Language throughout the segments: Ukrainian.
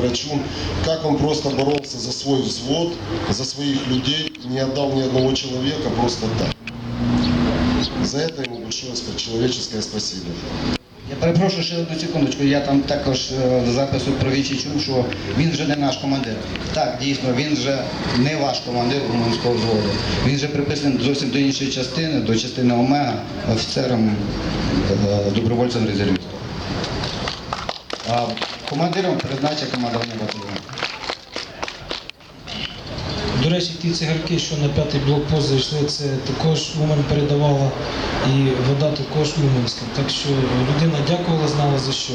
Карачун, как он просто боролся за свой взвод, за своих людей, и не отдал ни одного человека просто так. За это ему большое человеческое спасибо. Я перепрошую ще одну секундочку. Я там також е, в запису про вічі чув, що він вже не наш командир. Так, дійсно, він вже не ваш командир Уманського взводу. Він вже приписаний зовсім до іншої частини, до частини Омега, офіцером е, добровольцем резервістом. Командиром призначить командування батальйону. До речі, ті цигарки, що на п'ятий блокпост зайшли, це також Умань передавала і вода також Уманська. Так що людина дякувала, знала за що.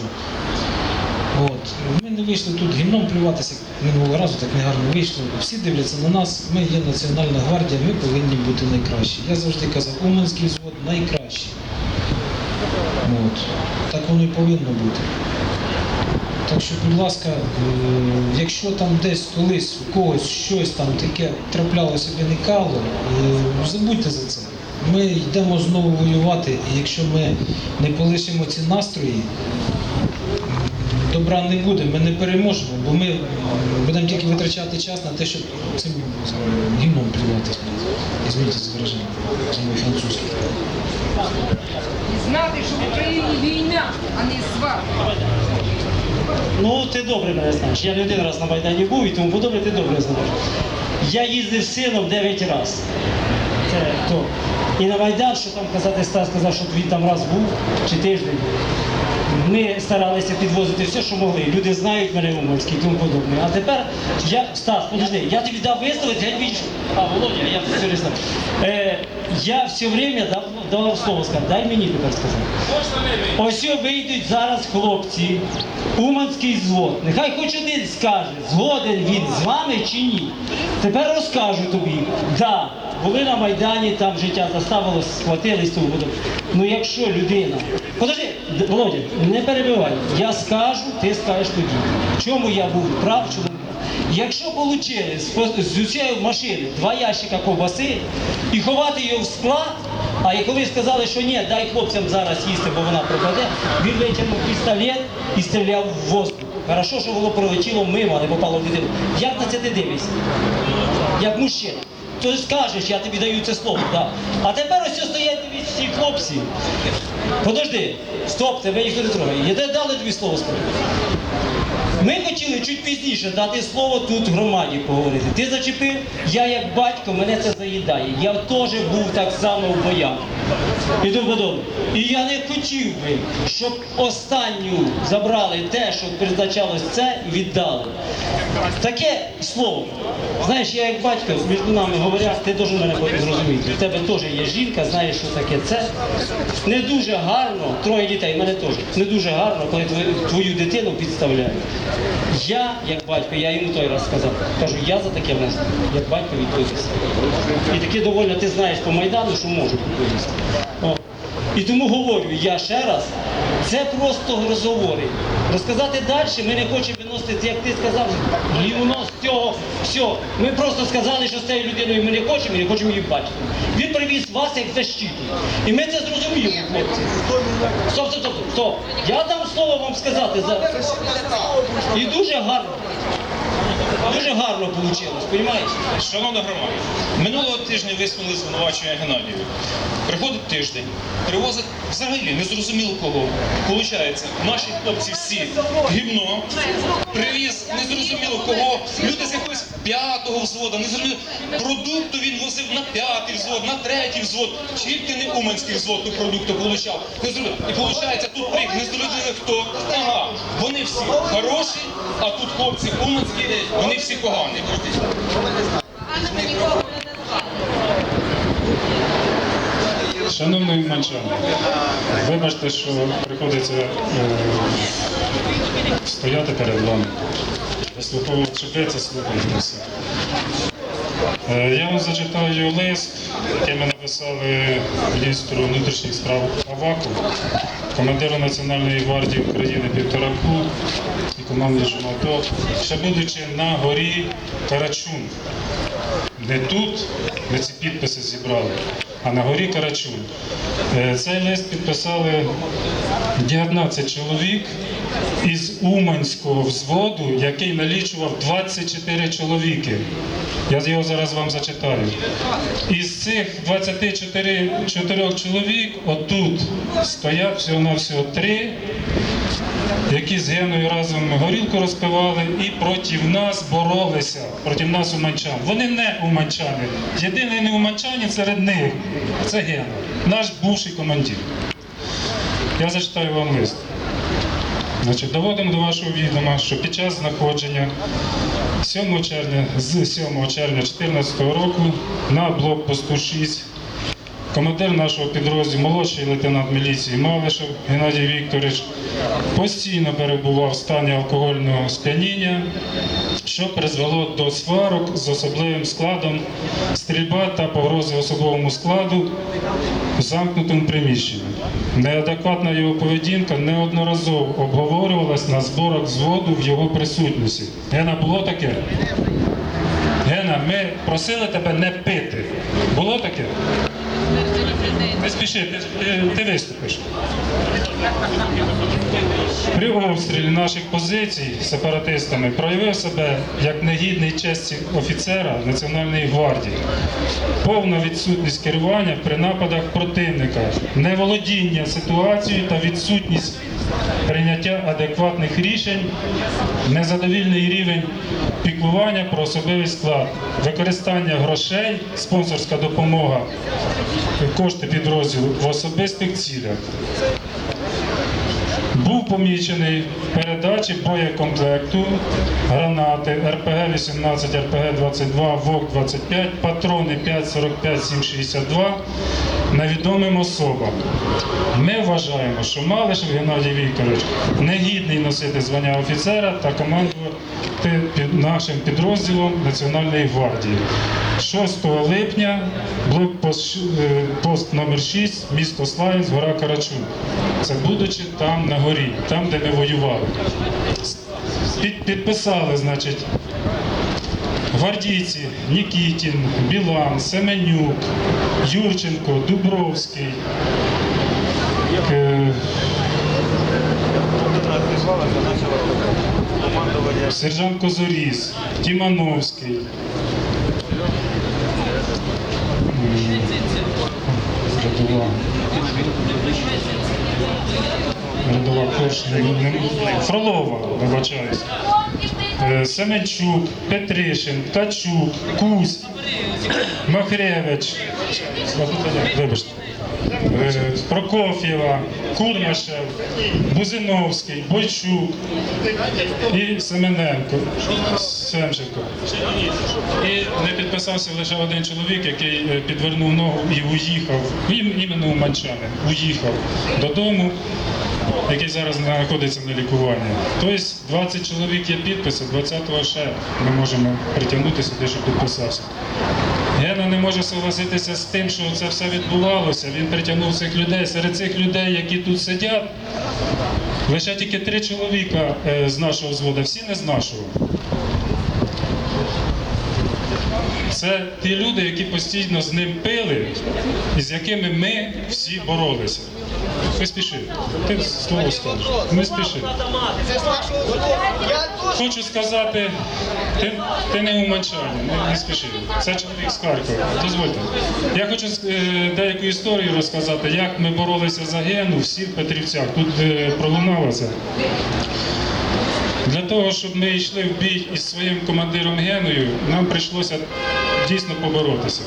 От. Ми не вийшли тут гімном плюватися, минулого разу так негарно вийшло. Всі дивляться на нас, ми є Національна гвардія, ми повинні бути найкращі. Я завжди казав, Уманський взвод найкращий. От. Так воно і повинно бути. Так що, будь ласка, е, якщо там десь колись у когось щось там таке траплялося виникало, е, забудьте за це. Ми йдемо знову воювати, і якщо ми не полишимо ці настрої, добра не буде, ми не переможемо, бо ми будемо тільки витрачати час на те, щоб цим гімном плюватися. Выражение, за мой французский. І знати, що в Україні війна, а не сварка. Ну, ти добре мене знаєш. Я не один раз на Майдані був і тому подобне ти добре знаєш. Я їздив з сином 9 разів. Це то. І на Майдан, що там казати, Стас сказав, що він там раз був чи тиждень. Ми старалися підвозити все, що могли. Люди знають мене Уманський і тому подобне. А тепер я, Стас, подожди, я тобі дав висловити, геть більше. А, Володя, я все знаю. Е, я все время дав, давав слово сказати. Дай мені тепер сказати. Ось вийдуть зараз хлопці, Уманський звод. Нехай хоч один скаже, згоден він з вами чи ні. Тепер розкажу тобі. Да, були на Майдані, там життя заставило, схватились тому. Ну якщо людина. Подожди, Володя, не перебивай. Я скажу, ти скажеш тоді. Чому я був прав, чому. Якщо отримали з, цієї машини два ящика ковбаси і ховати його в склад, а коли сказали, що ні, дай хлопцям зараз їсти, бо вона пропаде, він витягнув пістолет і стріляв в воздух. Хорошо, що воно пролетіло мимо, не попало в дитину. Як на це ти дивишся? Як мужчина. То скажеш, я тобі даю це слово. Да. А тепер ось стоять ці хлопці. Подожди, стоп, тебе ніхто не трогає. Я дали тобі слово сказати. Ми хотіли чуть пізніше дати слово тут громаді поговорити. Ти зачепив, я як батько, мене це заїдає. Я теж був так само в боях. І тому подобне. І я не хотів би, щоб останню забрали те, що призначалось це, і віддали. Таке слово. Знаєш, я як батько між нами говорять, ти дуже мене зрозуміти. У тебе теж є жінка, знаєш, що таке це. Не дуже гарно, троє дітей, мене теж. Не дуже гарно, коли твою, дитину підставляють. Я, як батько, я йому той раз сказав, кажу, я за таке внесу, як батько відповідався. І таке довольно ти знаєш по Майдану, що можу відповісти. І тому говорю я ще раз, це просто розговори. Розказати далі ми не хочемо виносити, як ти сказав, гівно з цього, все. Ми просто сказали, що з цією людиною ми не хочемо і не хочемо її бачити. Він привіз вас як защиту. І ми це зрозуміли, хлопці. Стоп, стоп, стоп, стоп. Я дам слово вам сказати за. І дуже гарно. Дуже гарно вийшло, розумієш? Шановна громада, минулого тижня висунули звинувачення Геннадію. Приходить тиждень, привозить взагалі незрозуміло кого. Получається, наші хлопці всі гімно, привіз незрозуміло кого, люди з якогось п'ятого взводу, незрозуміло. Продукту він возив на п'ятий взвод, на третій взвод, тільки не Уманський взвод ту продукту получав. Незрозуміло. І виходить, тут приїхав, не зрозуміло хто. Ага, вони всі хороші, а тут хлопці Уманські, вони всі погані. Шановний Манчан, вибачте, що приходиться е, стояти перед вами, вислуховувати, ви це все. Е, я вам зачитаю лист, який ми написали міністру внутрішніх справ Аваку, командиру Національної гвардії України Півтораку і командуючому АТО, ще будучи на горі Карачун. Не тут ми ці підписи зібрали, а на горі Карачун. Е, Цей лист підписали 19 чоловік із Уманського взводу, який налічував 24 чоловіки. Я його зараз вам зачитаю. Із цих 24 чотирьох чоловік отут стоять всього-навсього три, які з Геною разом горілку розпивали і проти нас боролися, проти нас уманчан. Вони не уманчани. Єдиний не уманчанин серед них це Гена, наш бувший командир. Я зачитаю вам лист. Значить, доводимо до вашого відома, що під час знаходження 7 червня, з 7 червня 2014 року на блокпосту 6 командир нашого підрозділу, молодший лейтенант міліції Малишев Геннадій Вікторович постійно перебував в стані алкогольного сп'яніння, що призвело до сварок з особливим складом, стрільба та погрози особовому складу в замкнутому приміщенні. Неадекватна його поведінка неодноразово обговорювалась на зборах взводу в його присутності. Гена, було таке? Гена, ми просили тебе не пити. Було таке? Не спіши, ти, е, виступиш. При обстрілі наших позицій сепаратистами проявив себе як негідний честі офіцера Національної гвардії. Повна відсутність керування при нападах противника, неволодіння ситуацією та відсутність прийняття адекватних рішень, незадовільний рівень піклування про особливий склад, використання грошей, спонсорська допомога, кошти підрозділу в особистих цілях. Був помічений в передачі боєкомплекту, гранати РПГ-18, РПГ-22, ВОК-25, патрони 5,45-7,62 невідомим особам. Ми вважаємо, що Малишев Геннадій Вікторович негідний носити звання офіцера та командувати під нашим підрозділом Національної гвардії. 6 липня блокпост е, пост номер 6, місто Славянськ, гора Карачун. Це будучи там на горі, там, де ми воювали. Під, підписали, значить, гвардійці Нікітін, Білан, Семенюк, Юрченко, Дубровський. е, Сержант Козоріс, Тімановський. Рядова. Рядова не- Фролова, вибачаюсь. Е, Семенчук, Петришин, Ткачук, Кузь, Махревич, вибачте, Е, Прокоф'єва, Курмашев, Бузиновський, Бойчук і Семененко, Семченко. І не підписався лише один чоловік, який е, підвернув ногу і уїхав, ім- іменно у Манчани, уїхав додому, який зараз знаходиться на лікуванні. Тобто 20 чоловік є підписи, 20-го ще ми можемо притягнути сюди, щоб підписався. Гена не може согласитися з тим, що це все відбувалося. Він притягнув цих людей. Серед цих людей, які тут сидять, лише тільки три чоловіка е, з нашого взводу, всі не з нашого. Це ті люди, які постійно з ним пили, і з якими ми всі боролися. Не спіши. Ти слово скажеш. Не спіши. Хочу сказати, ти, ти не уманчанин, не, не спіши. Це чоловік з Харкова. Дозвольте. Я хочу е, деяку історію розказати, як ми боролися за гену всі в Петрівцях. Тут е, пролунало. Для того, щоб ми йшли в бій із своїм командиром Геною, нам прийшлося дійсно поборотися.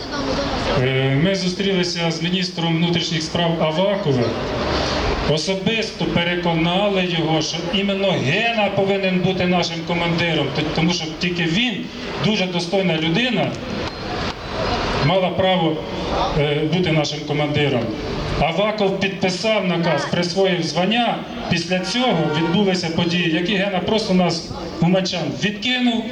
Е, Ми зустрілися з міністром внутрішніх справ Аваковим, особисто переконали його, що іменно Гена повинен бути нашим командиром, тому що тільки він дуже достойна людина, мала право е, бути нашим командиром. Аваков підписав наказ, присвоїв звання. Після цього відбулися події, які Гена просто нас умачан відкинув,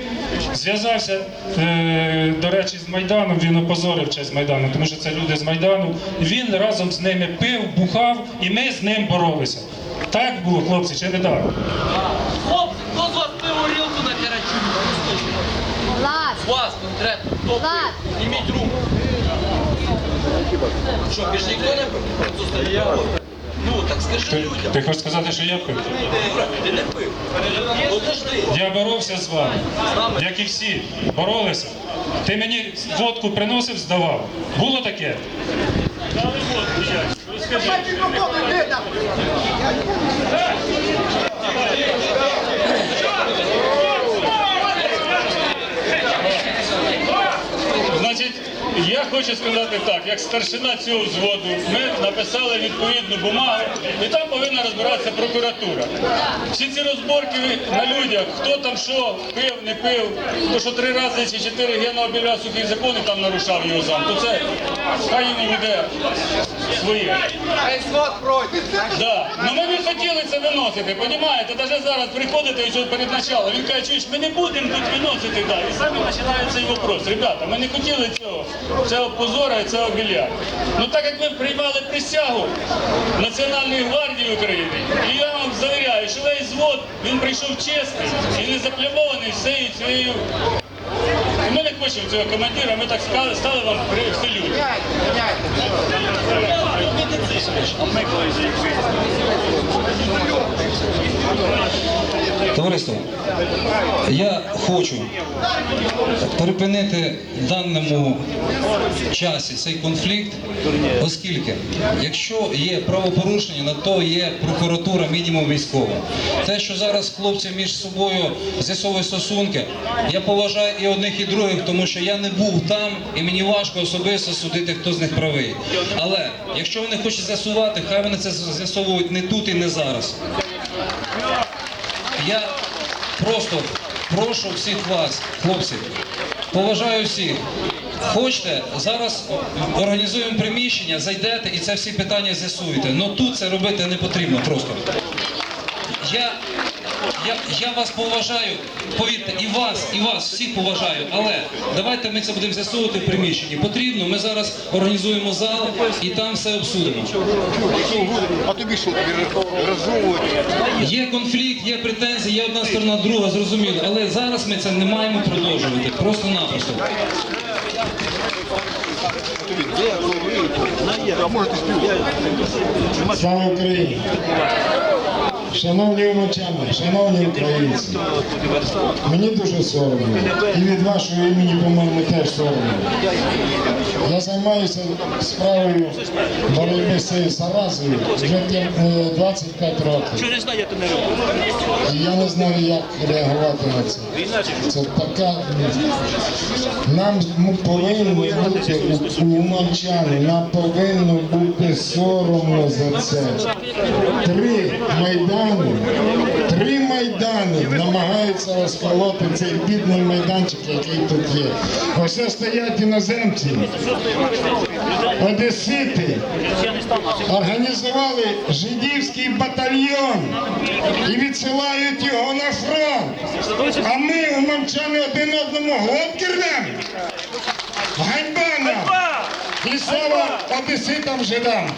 зв'язався, е, до речі, з Майданом. Він опозорив честь Майдану, тому що це люди з Майдану. Він разом з ними пив, бухав, і ми з ним боролися. Так було, хлопці, чи не так? Хлопці, хто з вас пив горілку на карачу? Влад, вас конкретно. Хто Влад. пив? Що, більш ніхто не пив? Ну, так скажи Ти, людям. ти хочеш сказати, що я пив? Ти не пив. Подожди. Я боровся з вами, як і всі, боролися. Ти мені водку приносив, здавав. Було таке? Дали Значить, я хочу сказати так, як старшина цього взводу, ми написали відповідну бумагу, і там повинна розбиратися прокуратура. Всі ці розборки на людях, хто там що пив, не пив, то що три рази чи чотири Гена обіля сухі закони там нарушав його зам, то це хай він буде своє. Да. Ну ми не хотіли це виносити, понімаєте? Навіть зараз приходите і що перед началом, він каже, чуєш, ми не будемо тут виносити, да. і самі починає цей вопрос. Ребята, ми не хотіли цього, цього позора і цього біля. Ну так як ми приймали присягу Національної гвардії України, і я вам завіряю, що весь звод, він прийшов чесний і не заплямований всією цією. Ми хочемо цього командира, ми так стали, стали вам привселюдити. Товариство, я хочу припинити в даному часі цей конфлікт, оскільки якщо є правопорушення, на то є прокуратура мінімум військова. Те, що зараз хлопці між собою з'ясовують стосунки, я поважаю і одних, і других, тому що я не був там, і мені важко особисто судити, хто з них правий. Але якщо вони хочуть з'ясувати, хай вони це з'ясовують не тут і не зараз. Я просто прошу всіх вас, хлопці, поважаю всіх. Хочете, зараз організуємо приміщення, зайдете і це всі питання з'ясуєте. Ну тут це робити не потрібно просто. Я, я, я вас поважаю, повірте, і вас, і вас всіх поважаю, але давайте ми це будемо з'ясовувати в приміщенні. Потрібно, ми зараз організуємо зал і там все обсудимо. А тобі що, розжовувати? Є конфлікт, є претензії, є одна сторона, друга, зрозуміло. Але зараз ми це не маємо продовжувати. Просто-напросто. Слава Україні! Шановні умочани, шановні українці, мені дуже соромно. І від вашого імені, по-моєму, теж соромно. Я займаюся справою боротьби з цією заразою вже е, 25 років. І я не знаю, як реагувати на це. Це така. Нам повинно бути у- у нам повинно бути соромно за це. Три майдани, три майдани намагаються розколоти цей бідний майданчик, який тут є. Ось стоять іноземці, одесити, організували жидівський батальйон і відсилають його на фронт. А ми, умовчани, один одному глотки рвемо. Ганьба нам! І слава одеситам жидам!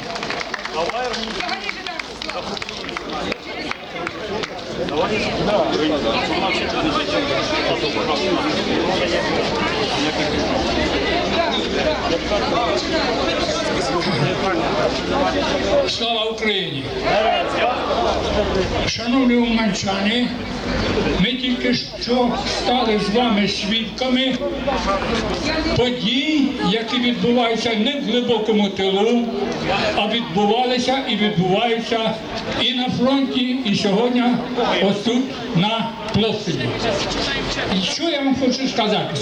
Давайте Давай. Слава Україні! Шановні уманчани, ми тільки що стали з вами свідками подій, які відбуваються не в глибокому тилу, а відбувалися і відбуваються і на фронті, і сьогодні ось тут на площаді. І що я вам хочу сказати?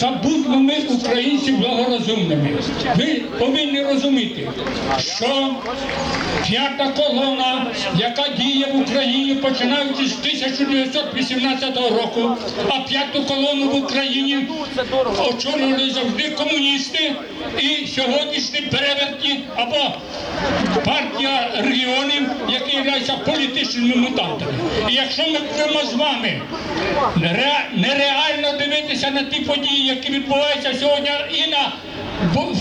Та будьмо ми, українці, благорозумними. Ви повинні розуміти, що п'ята колона, яка діє в Україні починаючи з 1918 року, а п'яту колону в Україні очолювали завжди комуністи і сьогоднішні перевертні або партія регіонів, які являються політичними мутантами. І якщо ми будемо з вами ре- нереально дивитися на ті події, які відбуваються сьогодні і на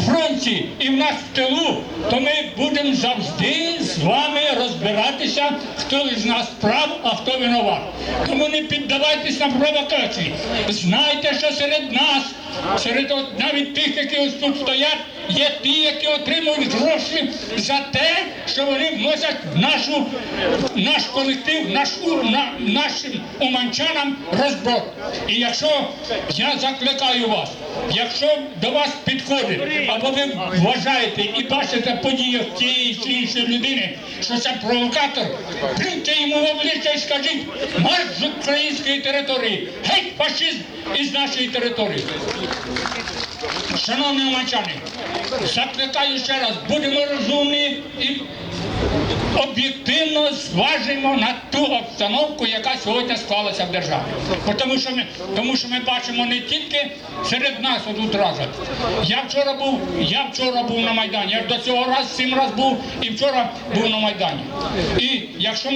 фронті, і в нас в тилу, то ми будемо завжди з вами розбиратися, хто з нас прав, а хто винуват. Тому не піддавайтесь на провокації. Знайте, що серед нас, серед навіть тих, які ось тут стоять, є ті, які отримують гроші за те, що вони вносять нашу, наш колектив, наш, на, нашим уманчанам розброд. І якщо я закликаю вас, якщо до вас підходить, або ви вважаєте і бачите по діях тієї чи іншої людини, що це провокатор, плюньте йому в обличчя і скажіть, марш з української території, геть фашизм із нашої території. Шановні уманчани, закликаю ще раз, будемо розумні і об'єктивно зважимо на ту обстановку, яка сьогодні склалася в державі. Тому що ми, тому що ми бачимо не тільки серед нас отут разом. Я вчора був, я вчора був на Майдані. Я до цього раз сім раз був і вчора був на Майдані. І якщо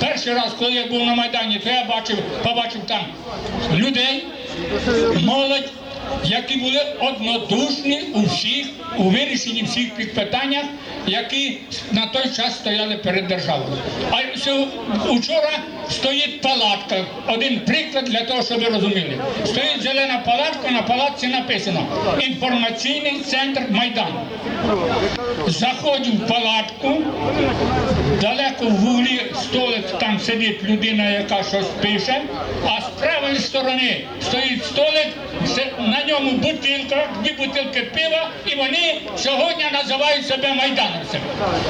перший раз, коли я був на Майдані, то я бачив, побачив там людей, Moleque які були однодушні у всіх, у вирішенні всіх тих питаннях, які на той час стояли перед державою. А учора стоїть палатка. Один приклад для того, щоб ви розуміли. Стоїть зелена палатка, на палатці написано інформаційний центр Майдану. Заходь в палатку, далеко в вуглі столик, там сидить людина, яка щось пише, а з правої сторони стоїть столик, на ньому бутилка, дві бутилки пива, і вони сьогодні називають себе майдановцями.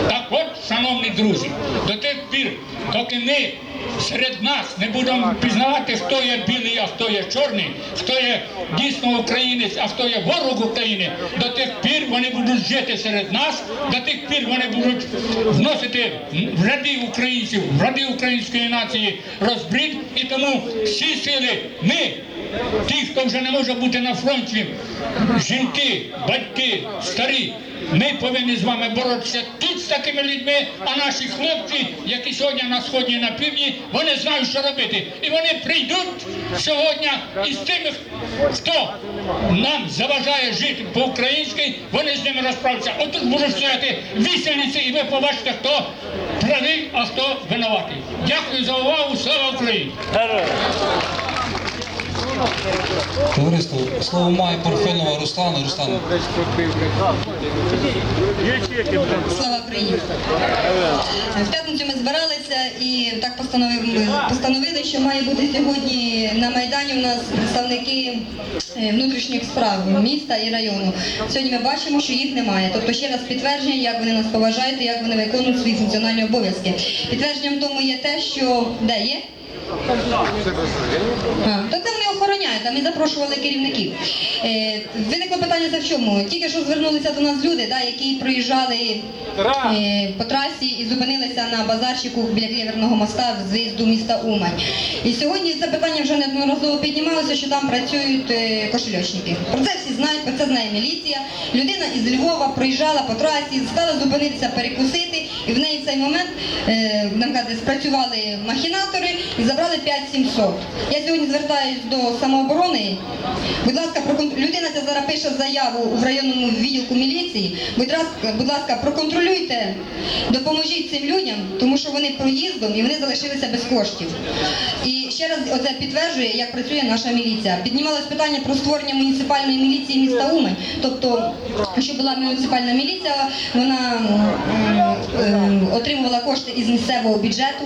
Так от, шановні друзі, до тих пір, доки ми серед нас не будемо пізнавати, хто є білий, а хто є чорний, хто є дійсно українець, а хто є ворог України, до тих пір вони будуть жити серед нас, до тих пір вони будуть вносити в ряди українців, в ряди української нації розбрід, і тому всі сили ми. Ті, хто вже не може бути на фронті, жінки, батьки, старі, ми повинні з вами боротися тут з такими людьми, а наші хлопці, які сьогодні на сході і на півдні, вони знають, що робити. І вони прийдуть сьогодні із тими, хто нам заважає жити по-українськи, вони з ними розправляться. Отут будуть стояти вісельниці, і ви побачите, хто правий, а хто винуватий. Дякую за увагу. Слава Україні! Товариство, слово має Парфенова Руслана. Руслана. Слава Україні! В п'ятницю ми збиралися і так постановили, постановили, що має бути сьогодні на Майдані у нас представники е, внутрішніх справ міста і району. Сьогодні ми бачимо, що їх немає. Тобто ще раз підтвердження, як вони нас поважають як вони виконують свої функціональні обов'язки. Підтвердженням тому є те, що де є? А, то це вони охороняють, а ми запрошували керівників. Е, виникло питання за в чому? Тільки що звернулися до нас люди, да, які проїжджали е, по трасі і зупинилися на базарчику біля Клєверного моста з виїзду міста Умань. І сьогодні це питання вже неодноразово піднімалося, що там працюють е, кошельочники. Про це всі знають, про це знає міліція. Людина із Львова проїжджала по трасі, стала зупинитися перекусити, і в неї в цей момент е, нам кажуть, спрацювали махінатори і забрали 5700. Я сьогодні звертаюсь до самооборони. Будь ласка, людина ця зараз пише заяву в районному відділку міліції. Будь ласка, будь ласка, проконтролюйте, допоможіть цим людям, тому що вони проїздом і вони залишилися без коштів. І ще раз оце підтверджує, як працює наша міліція. Піднімалось питання про створення муніципальної міліції міста Уми. Тобто, що була муніципальна міліція, вона отримувала кошти із місцевого бюджету.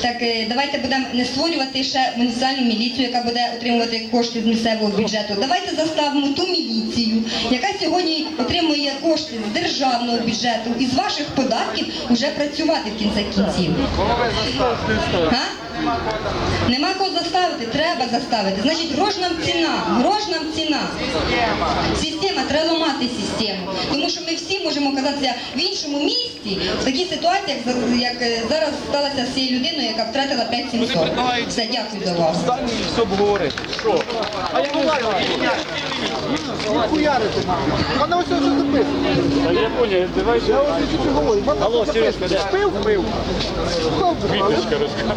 Так е, давайте будемо не створювати ще муніципальну міліцію, яка буде отримувати кошти з місцевого бюджету. Давайте заставимо ту міліцію, яка сьогодні отримує кошти з державного бюджету і з ваших податків вже працювати в кінці кінців. Га? Нема кого заставити, треба заставити. Значить, грош нам ціна, грош нам ціна. Система, треба ламати систему. Тому що ми всі можемо оказатися в іншому місті, в такій ситуації, як, як е, зараз сталося з цією людиною, яка втратила 5700. Все, дякую за увагу. Все обговорити. Що? А я не знаю. Хуярити нахуй. Вона ось вже записана. Я понял, давай. Я ось чуть говорю. Алло, Сережка, де? Пив, пив.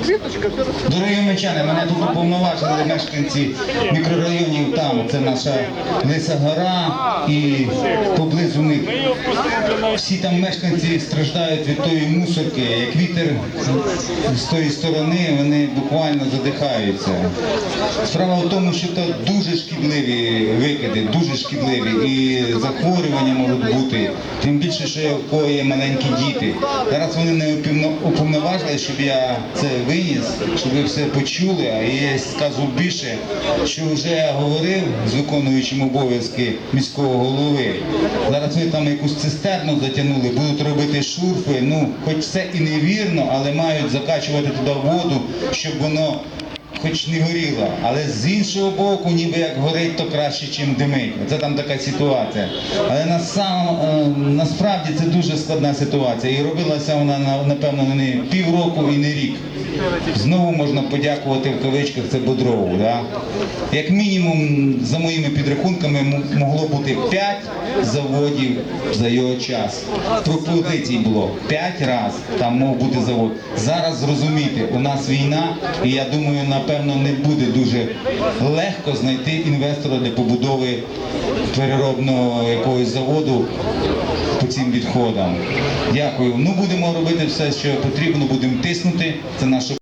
Квіточка розказує. Дорогі мечани, мене тут уповноважили мешканці мікрорайонів там. Це наша Лиса Гора і поблизу них всі там мешканці страждають від тої мусорки, як вітер з тої сторони, вони буквально задихаються. Справа в тому, що це дуже шкідливі викиди, дуже шкідливі і захворювання можуть бути. Тим більше, що я в кого є маленькі діти. Зараз вони не уповноважили, щоб я це виніс, щоб ви все почули. А я скажу більше, що вже говорив з виконуючим обов'язки міського голови. Зараз вони там якусь цистерну затягнули, будуть робити шурфи. Ну, хоч це і невірно, але мають закачувати туди воду, щоб воно хоч не горіло. Але з іншого боку, ніби як горить, то краще, чим димить. Це там така ситуація. Але на сам, е, насправді це дуже складна ситуація. І робилася вона напевно не півроку і не рік. Знову можна подякувати в кавичках це Бодрову. Да? Як мінімум, за моїми підрахунками, могло бути 5 заводів за його час. Пропозицій було 5 разів там мав бути завод. Зараз зрозуміти, у нас війна, і я думаю, напевно, не буде дуже легко знайти інвестора для побудови переробного якогось заводу по цим відходам. Дякую. Ну будемо робити все, що потрібно, будемо тиснути. Це наша